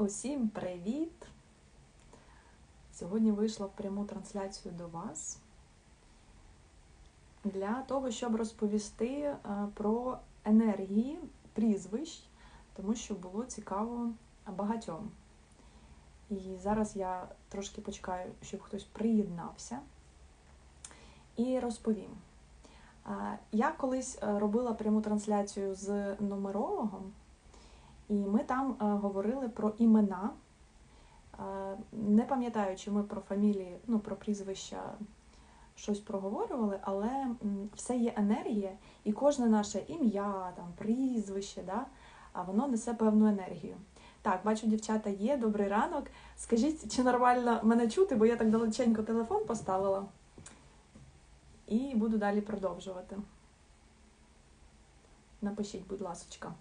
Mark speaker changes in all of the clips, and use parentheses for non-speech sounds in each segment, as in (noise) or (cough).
Speaker 1: Усім привіт! Сьогодні вийшла в пряму трансляцію до вас для того, щоб розповісти е, про енергії прізвищ, тому що було цікаво багатьом. І зараз я трошки почекаю, щоб хтось приєднався і розповім. Е, Я колись е, робила пряму трансляцію з нумерологом. І ми там е, говорили про імена. Е, не пам'ятаю, чи ми про фамілії, ну, про прізвища щось проговорювали, але все є енергія, і кожне наше ім'я, там, прізвище, да, а воно несе певну енергію. Так, бачу, дівчата є, добрий ранок. Скажіть, чи нормально мене чути, бо я так далеченько телефон поставила. І буду далі продовжувати. Напишіть, будь ласочка.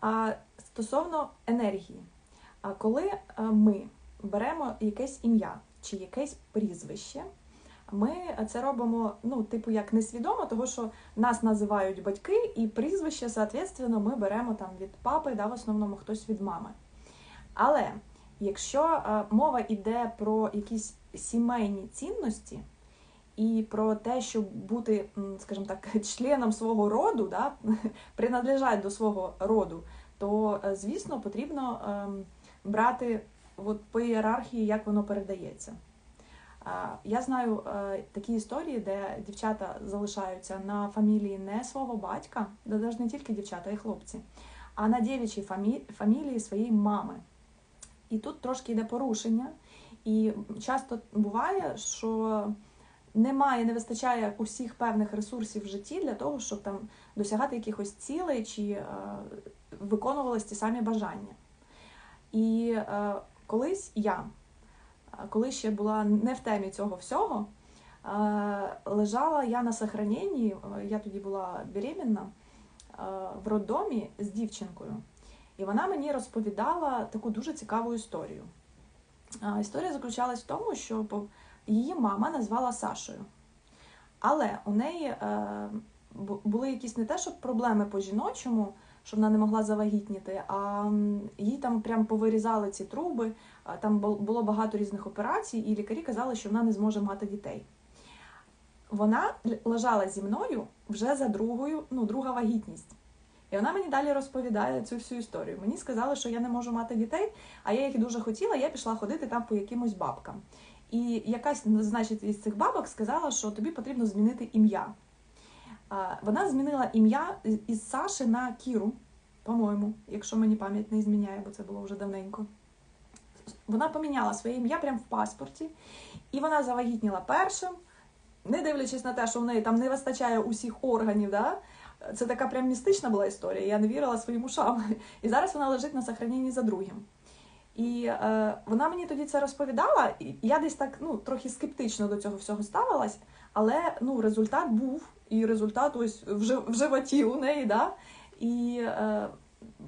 Speaker 1: А стосовно енергії, а коли е, ми беремо якесь ім'я чи якесь прізвище, ми це робимо, ну, типу, як несвідомо, тому що нас називають батьки, і прізвище, соответственно, ми беремо там від папи, да, в основному хтось від мами. Але якщо е, мова йде про якісь сімейні цінності, і про те, щоб бути, скажімо так, (laughs) членом свого роду, да, (laughs) принадлежать до свого роду, то, е, звісно, потрібно ем, брати от по ієрархії, як воно передається. Я знаю е, такі історії, де дівчата залишаються на фамілії не свого батька, да навіть не тільки дівчата, а й хлопці, а на дівчій фамі- фамілії своєї мами. І тут трошки йде порушення, і часто буває, що немає, не вистачає усіх певних ресурсів в житті для того, щоб там досягати якихось цілей чи е, виконувались ті самі бажання. І е, колись я, е, коли ще була не в темі цього всього, е, лежала я на сохраненні, е, я тоді була беременна е, в роддомі з дівчинкою. І вона мені розповідала таку дуже цікаву історію. Е, Історія заключалась в тому, що по- її мама назвала Сашою. Але у неї е, були якісь не те, щоб проблеми по жіночому, що вона не могла завагітніти, а їй там прям повирізали ці труби, там було багато різних операцій, і лікарі казали, що вона не зможе мати дітей. Вона лежала зі мною вже за другою, ну, друга вагітність. І вона мені далі розповідає цю всю історію. Мені сказали, що я не можу мати дітей, а я їх дуже хотіла, я пішла ходити там по якимось бабкам. І якась, ну, значить, із цих бабок сказала, що тобі потрібно змінити ім'я. Вона змінила ім'я із- Саши на Кіру, по-моєму, якщо мені пам'ять не зміняє, бо це було вже давненько. Вона поміняла своє ім'я прямо в паспорті, і вона завагітніла першим, не дивлячись на те, що в неї там не вистачає усіх органів. Да? Це така прям містична була історія, я не вірила своїм ушам. І зараз вона лежить на сохраненні за другим. І е, вона мені тоді це розповідала, і я десь так ну, трохи скептично до цього всього ставилась, але ну, результат був, і результат ось в, жи- в животі у неї, да? і е,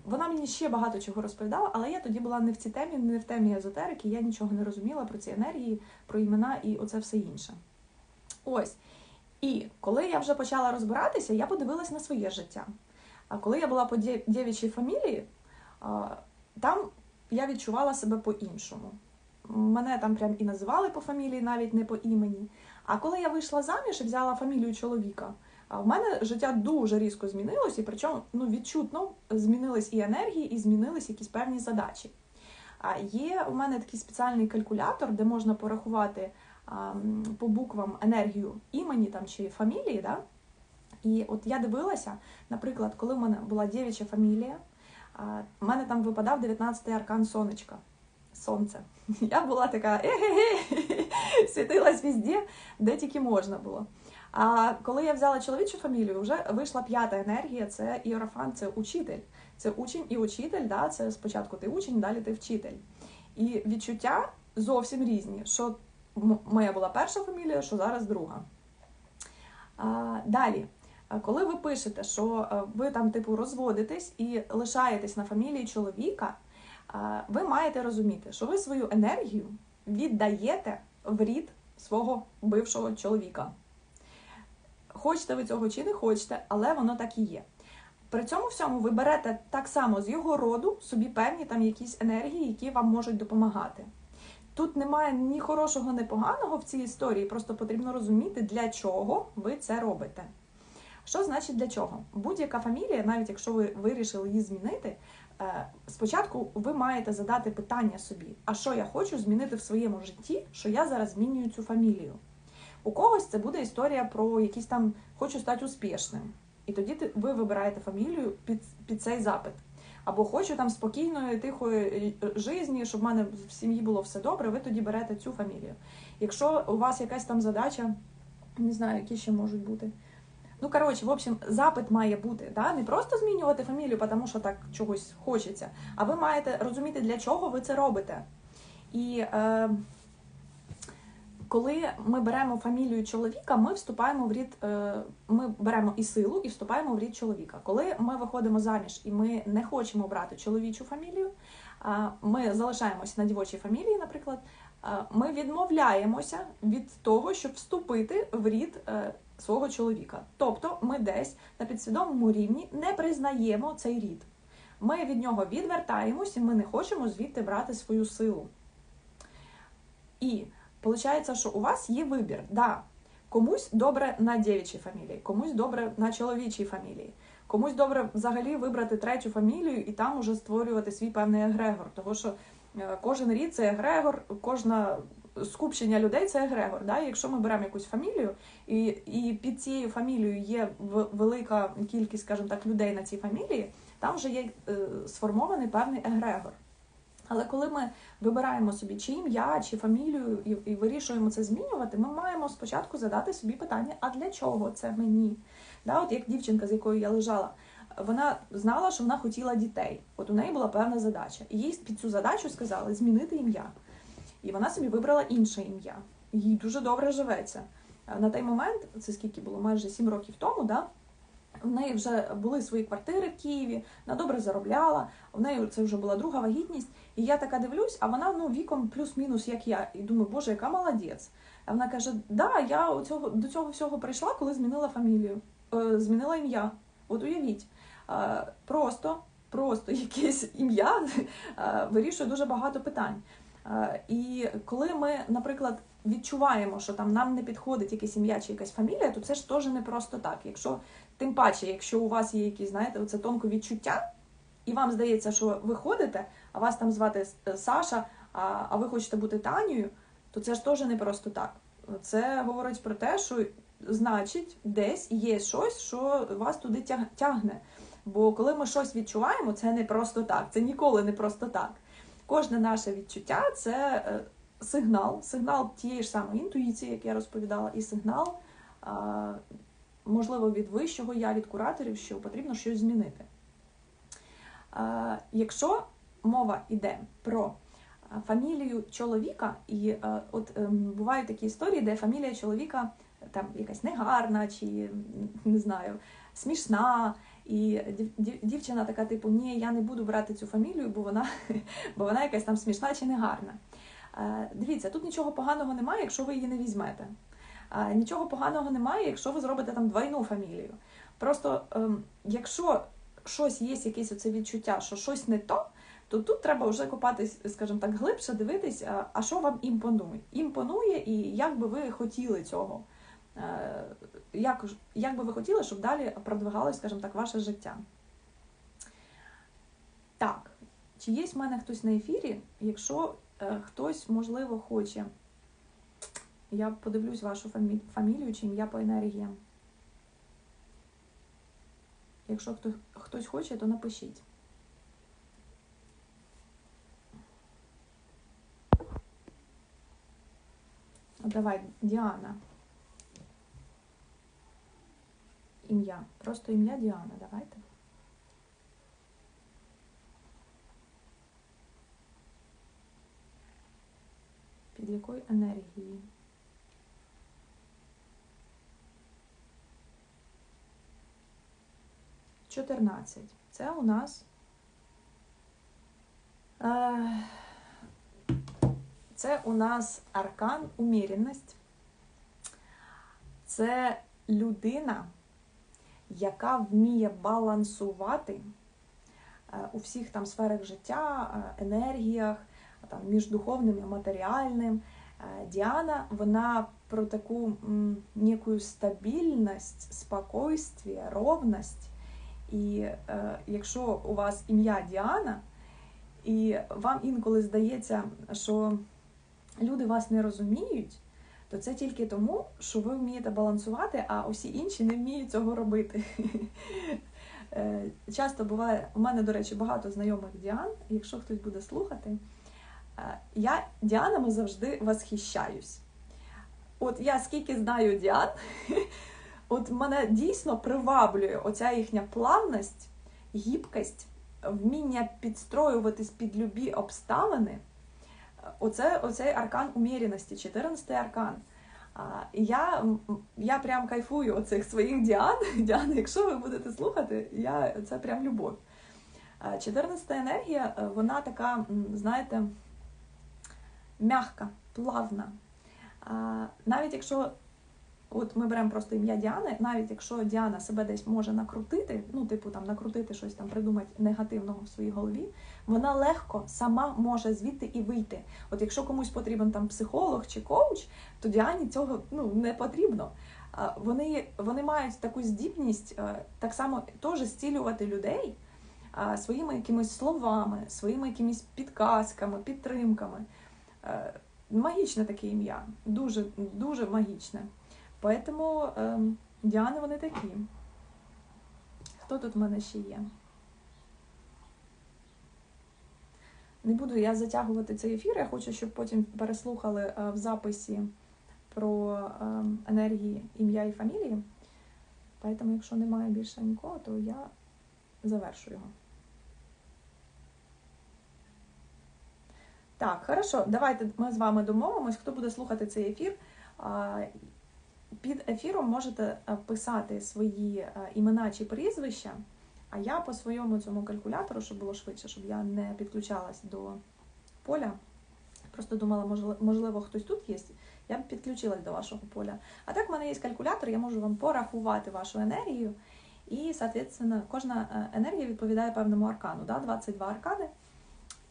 Speaker 1: вона мені ще багато чого розповідала, але я тоді була не в цій темі, не в темі езотерики, я нічого не розуміла про ці енергії, про імена і оце все інше. Ось. І коли я вже почала розбиратися, я подивилась на своє життя. А коли я була по дівчій фамілії, там я відчувала себе по-іншому. Мене там прям і називали по фамілії, навіть не по імені. А коли я вийшла заміж і взяла фамілію чоловіка, в мене життя дуже різко змінилось, і причому ну, відчутно змінились і енергії, і змінились якісь певні задачі. А є у мене такий спеціальний калькулятор, де можна порахувати по буквам енергію імені там чи фамілії. Да? І от я дивилася, наприклад, коли в мене була дівча фамілія, в мене там випадав 19-й аркан сонечка. Сонце. (laughs) Я була така е-ге-ге, (laughs) світилась везде, де тільки можна було. А коли я взяла чоловічу фамілію, вже вийшла п'ята енергія це іерофант, це учитель. Це учень і учитель, да? це спочатку ти учень, далі ти вчитель. І відчуття зовсім різні. Що моя була перша фамілія, що зараз друга. А, далі. Коли ви пишете, що е, ви там типу розводитесь і лишаєтесь на фамілії чоловіка, ви маєте розуміти, що ви свою енергію віддаєте в рід свого бившого чоловіка. Хочете ви цього чи не хочете, але воно так і є. При цьому всьому ви берете так само з його роду собі певні там якісь енергії, які вам можуть допомагати. Тут немає ні хорошого, ні поганого в цій історії, просто потрібно розуміти, для чого ви це робите. Що значить для чого? Будь-яка фамілія, навіть якщо ви вирішили її змінити, е, спочатку ви маєте задати питання собі, а що я хочу змінити в своєму житті, що я зараз змінюю цю фамілію. У когось це буде історія про якийсь там хочу стати успішним. І тоді ви вибираєте фамілію під, під цей запит. Або хочу там спокійної, тихої е, житті, щоб в мене в сім'ї було все добре, ви тоді берете цю фамілію. Якщо у вас якась там задача, не знаю, які ще можуть бути. Ну, коротше, в общем, запит має бути, да? не просто змінювати фамілію, тому що так чогось хочеться, а ви маєте розуміти, для чого ви це робите. І е, коли ми беремо фамілію чоловіка, ми вступаємо в рід, е, ми беремо і силу, і вступаємо в рід чоловіка. Коли ми виходимо заміж і ми не хочемо брати чоловічу фамілію, а ми залишаємося на дівочій фамілії, наприклад, а, ми відмовляємося від того, щоб вступити в рід е, свого чоловіка. Тобто ми десь на підсвідомому рівні не признаємо цей рід. Ми від нього відвертаємось і ми не хочемо звідти брати свою силу. І виходить, що у вас є вибір. Да, комусь добре на дівчій фамілії, комусь добре на чоловічій фамілії. Комусь добре взагалі вибрати третю фамілію і там уже створювати свій певний егрегор. Тому що е, кожен рід це егрегор, кожна скупчення людей це егрегор. Да? Якщо ми беремо якусь фамілію, і, і під цією фамілією є велика кількість, скажімо так, людей на цій фамілії, там вже є е, сформований певний егрегор. Але коли ми вибираємо собі чи ім'я, чи фамілію і, і вирішуємо це змінювати, ми маємо спочатку задати собі питання: а для чого це мені? Да, от як дівчинка, з якою я лежала, вона знала, що вона хотіла дітей. От у неї була певна задача. І їй під цю задачу сказали змінити ім'я. І вона собі вибрала інше ім'я. Їй дуже добре живеться. На той момент, це скільки було майже сім років тому, да, в неї вже були свої квартири в Києві, вона добре заробляла, в неї це вже була друга вагітність. І я така дивлюсь, а вона ну, віком плюс-мінус, як я. І думаю, боже, яка молодець. А вона каже: Да, я до цього всього прийшла, коли змінила фамілію, е, змінила ім'я. От уявіть, е, просто, просто якесь ім'я (laughs) е, вирішує дуже багато питань. Е, І коли ми, наприклад, відчуваємо, що там нам не підходить якесь ім'я чи якась фамілія, то це ж теж не просто так. Якщо тим паче, якщо у вас є якісь, знаєте, оце тонко відчуття, і вам здається, що ви ходите, а вас там звати Саша, а, ви хочете бути Танією, то це ж теж не просто так. Це говорить про те, що значить десь є щось, що вас туди тяг- тягне. Бо коли ми щось відчуваємо, це не просто так, це ніколи не просто так. Кожне наше відчуття це е, сигнал, сигнал тієї ж самої інтуїції, як я розповідала, і сигнал, можливо, від вищого я, від кураторів, що потрібно щось змінити. Якщо мова йде про фамілію чоловіка, і е, от ем, бувають такі історії, де фамілія чоловіка там якась негарна, чи не знаю, смішна. І дів- дів- дівчина така, типу, ні, я не буду брати цю фамілію, бо вона, (laughs) бо вона якась там смішна чи негарна. Е, Дивіться, тут нічого поганого немає, якщо ви її не візьмете. Е, Нічого поганого немає, якщо ви зробите там двойну фамілію. Просто ем, якщо щось є, якесь оце відчуття, що щось не то, то тут треба вже копатись, скажімо так, глибше дивитись, а- а що вам імпонує. Імпонує і як би ви хотіли цього. Е, Як, як би ви хотіли, щоб далі продвигалось, скажімо так, ваше життя. Так, чи є в мене хтось на ефірі? Якщо е, хтось, можливо, хоче, я подивлюсь вашу фамі- фамілію чи ім'я по енергіям. Якщо хто, хтось хоче, то напишіть. Давай, Діана. Ім'я. Просто ім'я Діана, давайте. Під якою енергією? Чотирнадцять. Це у нас. Е, Це у нас аркан уміряність. Це людина, яка вміє балансувати е, у всіх там сферах життя, е, енергіях, там, між духовним і матеріальним. Е, Діана, вона про таку некую стабільність, спокойствие, ровність. І якщо у вас ім'я Діана, і вам інколи здається, що люди вас не розуміють, то це тільки тому, що ви вмієте балансувати, а усі інші не вміють цього робити. (laughs) Е, Часто буває, у мене, до речі, багато знайомих Діан, якщо хтось буде слухати, е, я Діанами завжди восхищаюсь. От я скільки знаю Діан, (laughs) от мене дійсно приваблює оця їхня плавність, гібкость, вміння підстроюватись під любі обставини. Оце, оцей аркан уміряності, 14-й аркан. Я, я прям кайфую оцих своїх Діан. (laughs) Діан, якщо ви будете слухати, я, це прям любов. 14-та енергія, е, вона така, знаєте, м'яка, плавна. Навіть якщо от ми беремо просто ім'я Діани, навіть якщо Діана себе десь може накрутити, ну, типу там накрутити щось там, придумати негативного в своїй голові, вона легко сама може звідти і вийти. От якщо комусь потрібен там психолог чи коуч, то Діані цього ну, не потрібно. Вони, вони мають таку здібність е, так само теж зцілювати людей своїми якимись словами, своїми якимись підказками, підтримками. Е, Магічне таке ім'я, дуже, дуже магічне. Поэтому ем, Діани вони такі. Хто тут в мене ще є? Не буду я затягувати цей ефір. Я хочу, щоб потім переслухали е, в записі про ем, енергії ім'я і фамілії. Поэтому, якщо немає більше нікого, то я завершу його. Так, хорошо, давайте ми з вами домовимось, хто буде слухати цей ефір. Під ефіром можете е, писати свої е, імена чи прізвища, а я по своєму цьому калькулятору, щоб було швидше, щоб я не підключалась до поля. Просто думала, можливо, можливо, хтось тут є. Я б підключилась до вашого поля. А так в мене є калькулятор, я можу вам порахувати вашу енергію. І, соответственно, кожна е, енергія відповідає певному аркану. Да? 22 аркани.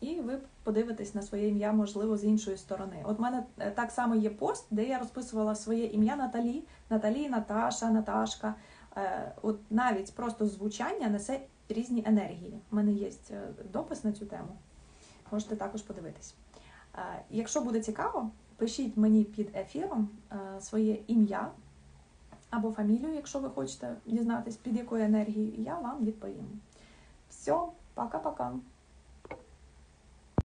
Speaker 1: І ви подивитесь на своє ім'я, можливо, з іншої сторони. От в мене е, так само є пост, де я розписувала своє ім'я Наталі, Наталі, Наташа, Наташка. Е, От навіть просто звучання несе різні енергії. У мене є е, допис на цю тему. Можете також подивитись. Якщо буде цікаво, пишіть мені під ефіром своє ім'я або фамілію, якщо ви хочете дізнатись, під якою енергією, я вам відповім. Все, пока-пока.